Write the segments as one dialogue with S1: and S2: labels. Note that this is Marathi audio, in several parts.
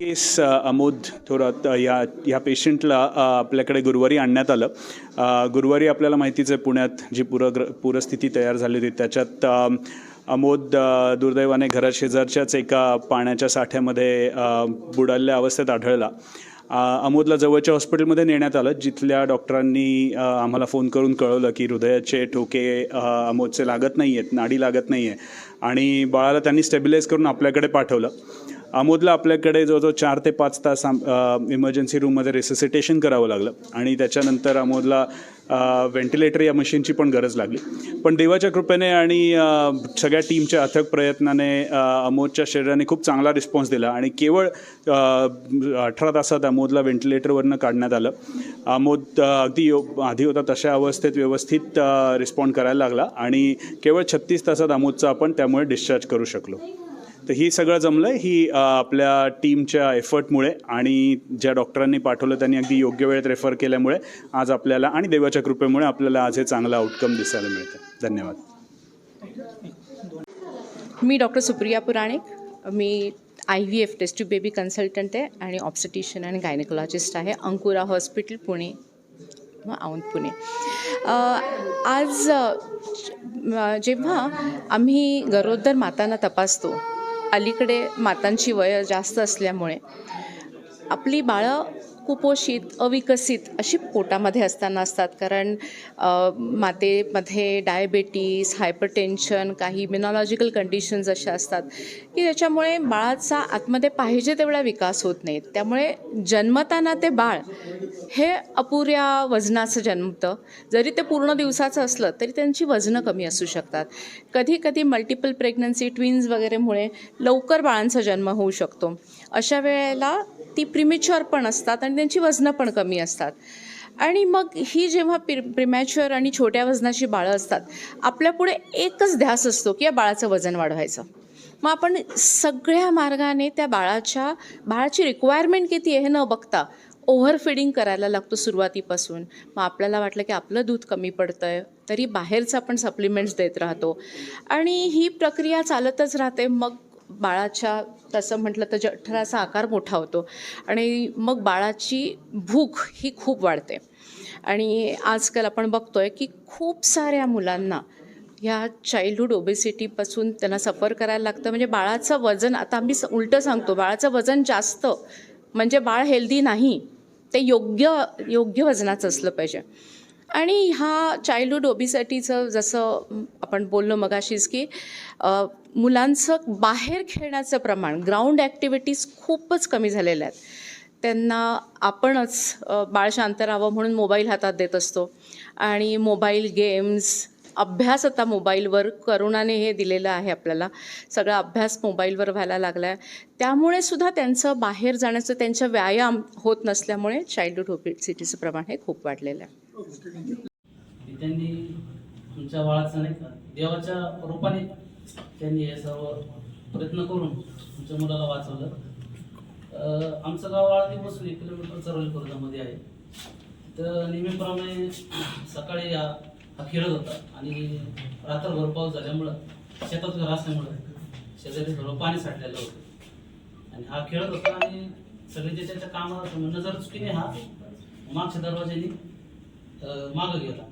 S1: केस अमोद थोरात या या पेशंटला आपल्याकडे गुरुवारी आणण्यात आलं. गुरुवारी आपल्याला माहितीच आहे पुण्यात जी पूरग्र पूरस्थिती तयार झाली होती त्याच्यात अमोद दुर्दैवाने घराशेजारच्याच एका पाण्याच्या साठ्यामध्ये बुडाल्या बुडालेल्या अवस्थेत आढळला. अमोदला जवळच्या हॉस्पिटलमध्ये नेण्यात आलं जिथल्या डॉक्टरांनी आम्हाला फोन करून कळवलं की हृदयाचे ठोके अमोदचे लागत नाही आहेत नाडी लागत नाही आहे आणि बाळाला त्यांनी स्टेबिलाईज करून आपल्याकडे पाठवलं. अमोदला आपल्याकडे जवळजवळ चार ते पाच तास इमर्जन्सी रूममध्ये रिससिटेशन करावं लागलं. आणि त्याच्यानंतर अमोदला व्हेंटिलेटर या मशीनची पण गरज लागली. पण देवाच्या कृपेने आणि सगळ्या टीमच्या अथक प्रयत्नाने अमोदच्या शरीराने खूप चांगला रिस्पॉन्स दिला. आणि केवळ अठरा तासात अमोदला व्हेंटिलेटरवरनं काढण्यात आलं. अमोद अगदी यो आधी होता तशा अवस्थेत व्यवस्थित रिस्पॉन्ड करायला लागला. आणि केवळ छत्तीस तासात अमोदचा आपण त्यामुळे डिस्चार्ज करू शकलो. तर ही सगळं जमलं ही आपल्या टीमच्या एफर्टमुळे आणि ज्या डॉक्टरांनी पाठवलं त्यांनी अगदी योग्य वेळेत रेफर केल्यामुळे आज आपल्याला आणि देवाच्या कृपेमुळे आपल्याला आज हे चांगलं आउटकम दिसायला मिळतं धन्यवाद.
S2: मी doctor Supriya Puranik. Me I V F test baby consultant आहे आणि ऑप्सिटिशियन आणि गायनेकोलॉजिस्ट आहे. अंकुरा हॉस्पिटल पुणे. व औंध पुणे. आज जेव्हा आम्ही गरोदर मातांना तपासतो अलीकडे मातांची वय जास्त असल्यामुळे आपली बाळं कुपोषित अविकसित अशी पोटामध्ये असताना असतात. कारण मातेमध्ये डायबेटीस हायपरटेन्शन काही मिनॉलॉजिकल कंडिशन्स अशा असतात की त्याच्यामुळे बाळाचा आतमध्ये पाहिजे तेवढा विकास होत नाही. त्यामुळे जन्मताना ते बाळ हे अपुऱ्या वजनाचं जन्मतं. जरी ते पूर्ण दिवसाचं असलं तरी त्यांची वजनं कमी असू शकतात. कधी कधी मल्टिपल प्रेग्नन्सी ट्विन्स वगैरेमुळे लवकर बाळांचा जन्म होऊ शकतो. अशा वेळेला ती प्रिमिच्युअर पण असतात आणि त्यांची वजनं पण कमी असतात. आणि मग ही जेव्हा प्रि प्रिमॅच्युअर आणि छोट्या वजनाची बाळं असतात आपल्यापुढे एकच ध्यास असतो की या बाळाचं वजन वाढवायचं. मग आपण सगळ्या मार्गाने त्या बाळाच्या बाळाची रिक्वायरमेंट किती आहे हे न बघता ओव्हरफिडिंग करायला लागतो सुरुवातीपासून. मग आपल्याला वाटलं की आपलं दूध कमी पडतं आहे तरी बाहेरचं आपण सप्लिमेंट्स देत राहतो. आणि ही प्रक्रिया चालतच राहते. मग बाळाच्या तसं म्हटलं तर जठराचा आकार मोठा होतो. आणि मग बाळाची भूक ही खूप वाढते. आणि आजकाल आपण बघतोय की खूप साऱ्या मुलांना ह्या चाइल्डहूड ओबेसिटीपासून त्यांना सफर करायला लागतं. म्हणजे बाळाचं वजन आता आम्ही स- उलटं सांगतो बाळाचं वजन जास्त म्हणजे बाळ हेल्दी नाही ते योग्य योग्य वजनाचं असलं पाहिजे. आणि ह्या चाइल्डहूड ओबीसाठीचं जसं आपण बोललो मगाशीच की मुलांचं बाहेर खेळण्याचं प्रमाण ग्राउंड ॲक्टिव्हिटीज खूपच कमी झालेल्या आहेत. त्यांना आपणच बाळ शांत राहावं म्हणून मोबाईल हातात देत असतो. आणि मोबाईल गेम्स अभ्यास आता मोबाईलवर करोनाने हे दिलेलं आहे आपल्याला. सगळा अभ्यास मोबाईलवर व्हायला लागला आहे त्यामुळे सुद्धा त्यांचं बाहेर जाण्याचं त्यांचा व्यायाम होत नसल्यामुळे चाइल्डहूड ओबिसिटीचं प्रमाण हे खूप वाढलेलं आहे.
S3: त्यांनी तुमच्या बाळाचं नाही का देवाच्या रूपाने त्यांनी हे सर्व प्रयत्न करून तुमच्या मुलाला वाचवलं. आमचं गाव आळती बसून एक किलोमीटर चरवली खुर्दामध्ये आहे. तर नेहमीप्रमाणे सकाळी हा हा खेळत होता आणि रात्रभर पाऊस झाल्यामुळं शेतात घर असल्यामुळं शेजारी सर्व पाणी साठलेलं होतं. आणि हा खेळत होता आणि सगळे जे त्याच्या कामात नजर चुकीने हा मागच्या दरवाज्याने मागं गेला.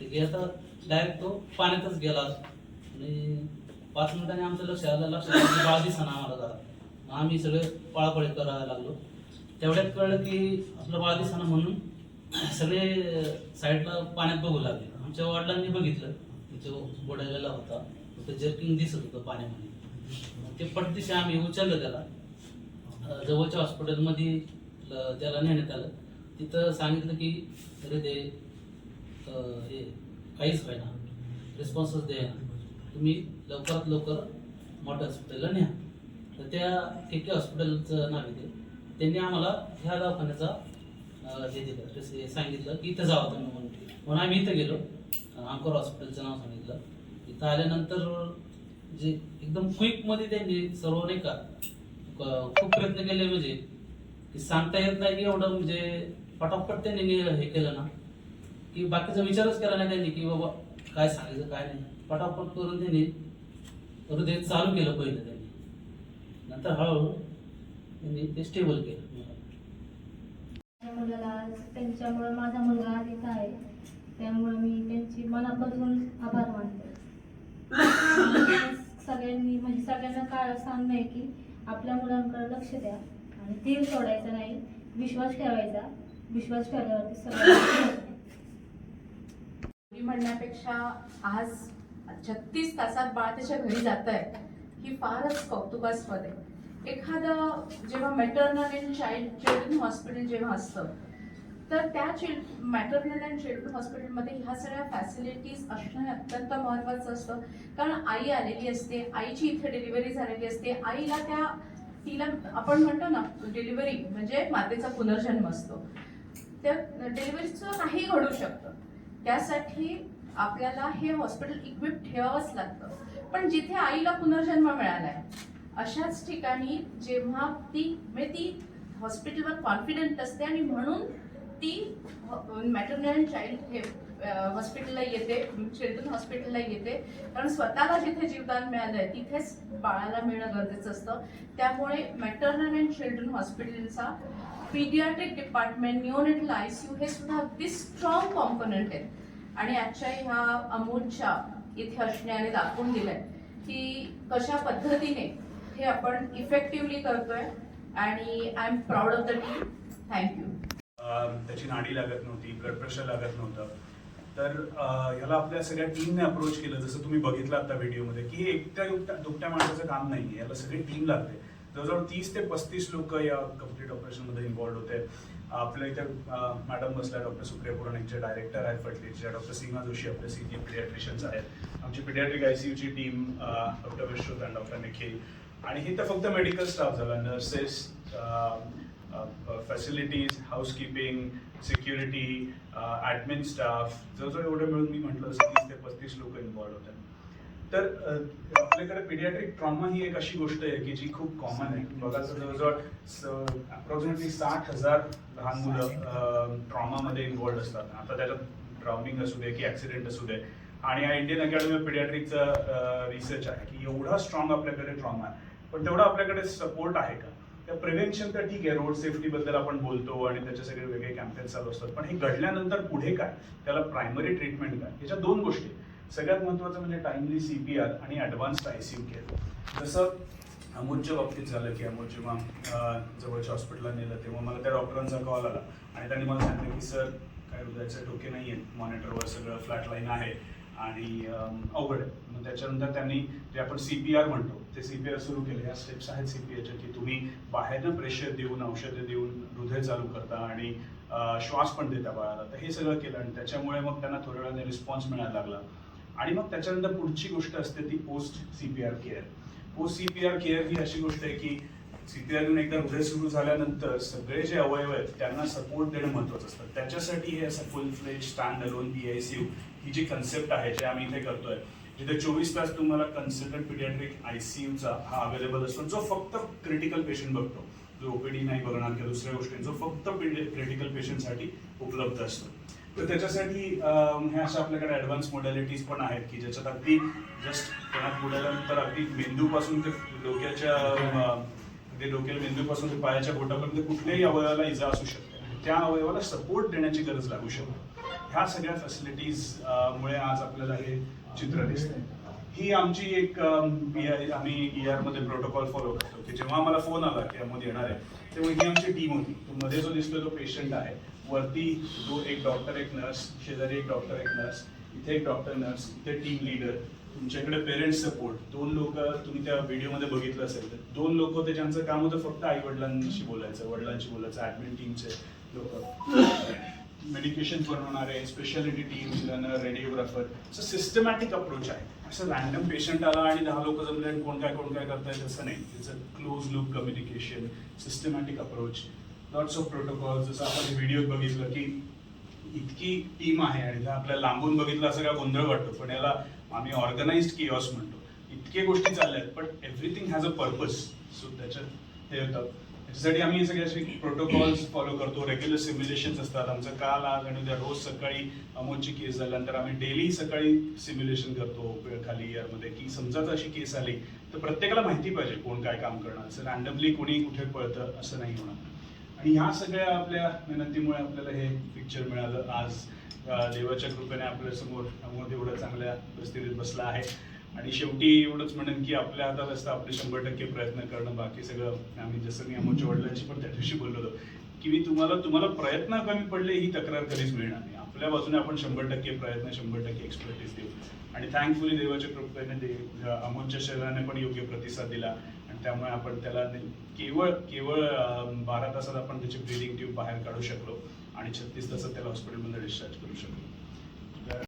S3: ते घेता डायरेक्ट तो पाण्यातच गेला आणि पाच मिनिटांनी आमचं लक्ष आलं लक्ष म्हणजे बाळ दिसना आम्हाला जरा. आम्ही सगळे पळापळी करायला लागलो. तेवढ्यात कळलं की आपलं बाळ दिसना म्हणून सगळे साईडला पाण्यात बघू लागले. आमच्या वडिलांनी बघितलं. की तो बुडालेला होता. तो जर्किंग दिसत होतं पाण्यामध्ये. ते पटदिशी आम्ही उचललं त्याला. जवळच्या हॉस्पिटलमध्ये त्याला नेण्यात आलं. तिथं सांगितलं की अरे ते हे काहीच व्हायना रिस्पॉन्सच द्या. तुम्ही लवकरात लवकर मोठ्या हॉस्पिटलला न्या. तर त्या के के हॉस्पिटलचं नाव येते त्यांनी आम्हाला ह्या दवाखान्याचा हे दिलं सांगितलं की इथं जावं तुम्ही म्हणून. म्हणून आम्ही इथं गेलो. अंकोर हॉस्पिटलचं नाव सांगितलं. इथं आल्यानंतर जे एकदम क्विकमध्ये त्यांनी सर्व नाही का खूप प्रयत्न केले म्हणजे की सांगता येत नाही की एवढं म्हणजे पटापट त्यांनी हे केलं ना. की बाकीचा विचारच केला नाही त्यांनी की बाबा काय सांगायचं काय नाही. पटापट करून त्यांनी हृदय चालू केलं पहिलं त्यांनी. नंतर हळूहळू त्यांनी ते स्टेबल केलं.
S4: मुलाला त्यांच्यामुळे माझा मुलगा इथं आहे. त्यामुळे मी त्यांची मनापासून आभार मानते. सगळ्यांनी म्हणजे सगळ्यांना काय सांगणं आहे की आपल्या मुलांकडे लक्ष द्या आणि तीर सोडायचा नाही. विश्वास ठेवायचा. विश्वास ठेवल्यावरती सगळं
S2: म्हणण्यापेक्षा आज छत्तीस तासात बाळ त्याच्या घरी जात आहे ही फारच कौतुकास्पद आहे. एखादं जेव्हा maternal and child children hospital जेव्हा असतं तर त्या चिल्ड मॅटर्नल अँड चिल्ड्रन हॉस्पिटलमध्ये ह्या सगळ्या फॅसिलिटीज असणं हे अत्यंत महत्त्वाचं असतं. कारण आई आलेली असते आईची इथे डिलिव्हरी झालेली असते आईला त्या तिला आपण म्हणतो ना डिलिव्हरी म्हणजे मातेचा पुनर्जन्म असतो. त्या डिलिव्हरीचं काही घडू शकतं. त्यासाठी आपल्याला हे हॉस्पिटल इक्विप ठेवावंच लागतं. पण जिथे आईला पुनर्जन्म मिळालाय अशाच ठिकाणी जेव्हा ती म्हणजे ती हॉस्पिटलवर कॉन्फिडंट असते आणि म्हणून ती मॅटर्नल अँड चाइल्ड हे हॉस्पिटलला येते चिल्ड्रन हॉस्पिटलला येते. कारण स्वतःला जिथे जीवदान मिळालं आहे तिथेच बाळाला मिळणं गरजेचं असतं. त्यामुळे मॅटर्नल अँड चिल्ड्रन हॉस्पिटलचा paediatric department neonatal I C U हे सुद्धा अगदी स्ट्रॉंग कॉम्पोनंट आहेत. आणि आजच्या ह्या अमोलच्या इथे असण्याने दाखवून दिलंय की कशा पद्धतीने हे आपण इफेक्टिव्हली करतोय. आणि I am proud of the team thank you
S1: त्याची नाडी लागत नव्हती ब्लड प्रेशर लागत नव्हतं. तर याला ह्याला आपल्या सगळ्या टीमने अप्रोच केलं. जसं तुम्ही बघितलं आता व्हिडिओमध्ये की हे एकट्या दुपट्या माणसाचं काम नाही याला सगळी टीम लागते. जवळजवळ तीस ते पस्तीस लोक या कंप्लीट ऑपरेशनमध्ये इन्व्हॉल्ड होते. आपल्या इथे मॅडम बसल्या डॉक्टर सुप्रिया पुराणिकचे डायरेक्टर आहेत फटलीचे डॉक्टर सीमा जोशी आपले सिनियर पिडियाट्रिशियन्स आहेत. आमची पिडियाट्रिक आयसीयूची सी टीम डॉक्टर विश्रुत आणि डॉक्टर निखिल. आणि हे तर फक्त मेडिकल स्टाफ झाला nurses facilities housekeeping security admin staff जवळजवळ एवढं मिळून मी म्हटलं तीस ते पस्तीस लोक इन्व्हॉल्ड होते तर आपल्याकडे पिडियाट्रिक ट्रॉमा ही एक अशी गोष्ट आहे की जी खूप कॉमन आहे. बघा जवळजवळ अप्रॉक्सिमेटली साठ हजार लहान मुलं ट्रॉमामध्ये इन्व्हॉल्ड असतात. आता त्याच्यात ड्राउनिंग असू दे की ॲक्सिडेंट असू दे. आणि हा इंडियन अकॅडमी ऑफ पिडियाट्रिकचा रिसर्च आहे की एवढा स्ट्रॉंग आपल्याकडे ट्रॉमा आहे. पण तेवढा आपल्याकडे सपोर्ट आहे का? त्या प्रिव्हेन्शन तर ठीक आहे. रोड सेफ्टी बद्दल आपण बोलतो आणि त्याचे सगळे वेगळे कॅम्पेन चालू असतात. पण हे घडल्यानंतर पुढे काय? त्याला प्रायमरी ट्रीटमेंट काय? याच्या दोन गोष्टी सगळ्यात महत्त्वाचं म्हणजे टाइमली सी पी आर आणि advanced I C U care जसं अमोलच्या बाबतीत झालं की अमोल जेव्हा जवळच्या हॉस्पिटलला नेलं तेव्हा मला त्या डॉक्टरांचा कॉल आला. आणि त्यांनी मला सांगितलं की सर काय हृदयाचे टोके नाही आहेत मॉनिटरवर सगळं फ्लॅट लाईन आहे आणि अवघड आहे. मग त्याच्यानंतर त्यांनी जे आपण सी पी आर म्हणतो ते सी पी आर सुरू केले. ह्या स्टेप्स आहेत सी पी आरच्या की तुम्ही बाहेरनं प्रेशर देऊन औषधं देऊन हृदय चालू करता आणि श्वास पण देता बाळाला. तर हे सगळं केलं आणि त्याच्यामुळे मग त्यांना थोड्या वेळाने रिस्पॉन्स मिळायला लागला. आणि मग त्याच्यानंतर पुढची गोष्ट असते ती post CPR care post CPR care ही अशी गोष्ट आहे की सी एकदा हृदय सुरू झाल्यानंतर सगळे जे अवयव आहेत त्यांना सपोर्ट देणं महत्वाचं असतं. त्याच्यासाठी हे असं full fledged stand alone B I C U ही जी कन्सेप्ट आहे जे आम्ही इथे करतोय जिथे चोवीस तास तुम्हाला कन्सल्टंट पिडियाट्रिक आय सी चा हा अवेलेबल असतो जो फक्त क्रिटिकल पेशंट बघतो. जो ओपीडी नाही बघणार किंवा दुसऱ्या गोष्टी जो फक्त क्रिटिकल पेशंटसाठी उपलब्ध असतो. तर त्याच्यासाठी हे अशा आपल्याकडे ॲडव्हान्स मोडॅलिटीज पण आहेत की ज्याच्यात अगदी जस्ट पुण्यात बुडाल्यानंतर अगदी मेंदूपासून ते डोक्याच्या ते डोक्याला मेंदूपासून ते पायाच्या बोटापर्यंत कुठल्याही अवयवाला इजा असू शकते. त्या अवयवाला सपोर्ट देण्याची गरज लागू शकते. ह्या सगळ्या फॅसिलिटीज मुळे आज आपल्याला हे चित्र दिसतंय. ही आमची एक बी आय आम्ही ई आरमध्ये प्रोटोकॉल फॉलो करतो की जेव्हा मला फोन आला की अमोद येणार आहे तेव्हा ही आमची टीम होती. तो मध्ये जो दिसतोय तो पेशंट आहे. वरती जो एक डॉक्टर एक नर्स शेजारी एक डॉक्टर एक नर्स इथे एक डॉक्टर नर्स इथे टीम लीडर तुमच्याकडे पेरेंट्स सपोर्ट दोन लोक तुम्ही त्या व्हिडिओमध्ये बघितलं असेल तर. दोन लोक होते ज्यांचं काम होतं फक्त आई वडिलांशी बोलायचं वडिलांशी बोलायचं ऍडमिन टीमचे लोक. मेडिकेशन बनवणारे स्पेशालिटी टीम रनर रेडिओग्राफर असं सिस्टमॅटिक अप्रोच आहे. असं रॅन्डम पेशंट आला आणि दहा लोक जमले आणि कोण काय कोण काय करतायत असं नाही. It's a close loop communication systematic approach lots of protocol जसं आपण व्हिडिओत बघितलं की इतकी टीम आहे आणि आपल्याला लांबून बघितलं असं काय गोंधळ वाटतो. पण याला आम्ही ऑर्गनाइज्ड किऑस म्हणतो. इतके गोष्टी चालल्या आहेत पण everything has a purpose so त्याच्यात हे होतं. त्याच्यासाठी आम्ही सगळे असे प्रोटोकॉल्स फॉलो करतो. रेग्युलर सिम्युलेशन्स असतात. आमचं काल आज आणि उद्या रोज सकाळी अमोलची केस झाल्यानंतर आम्ही डेली सकाळी सिम्युलेशन करतो खाली इयरमध्ये की समजा अशी केस आली तर प्रत्येकाला माहिती पाहिजे कोण काय काम करणार. असं रॅन्डमली कोणी कुठे पळतं असं नाही होणार. आणि ह्या सगळ्या आपल्या मेहनतीमुळे आपल्याला हे पिक्चर मिळालं. आज देवाच्या कृपेने आपल्यासमोर अमोल एवढ्या चांगल्या परिस्थितीत बसला आहे. आणि शेवटी एवढंच म्हणेन की आपल्या हातात असतं आपले शंभर टक्के प्रयत्न करणं बाकी सगळं आम्ही जसं मी अमोच्या वडिलांशी पण त्या दिवशी बोललो होतो की मी तुम्हाला तुम्हाला प्रयत्न कमी पडले ही तक्रार कधीच मिळणार नाही. आपल्या बाजूने आपण शंभर टक्के प्रयत्न शंभर टक्के एक्सपर्टीज देऊ. आणि थँकफुली देवाच्या कृपेने दे अमोलच्या शरीराने पण योग्य प्रतिसाद दिला. आणि त्यामुळे आपण त्याला केवळ केवळ बारा तासात आपण त्याची ब्रिदिंग ट्यूब बाहेर काढू शकलो आणि छत्तीस तासात त्याला हॉस्पिटलमध्ये डिस्चार्ज करू शकलो.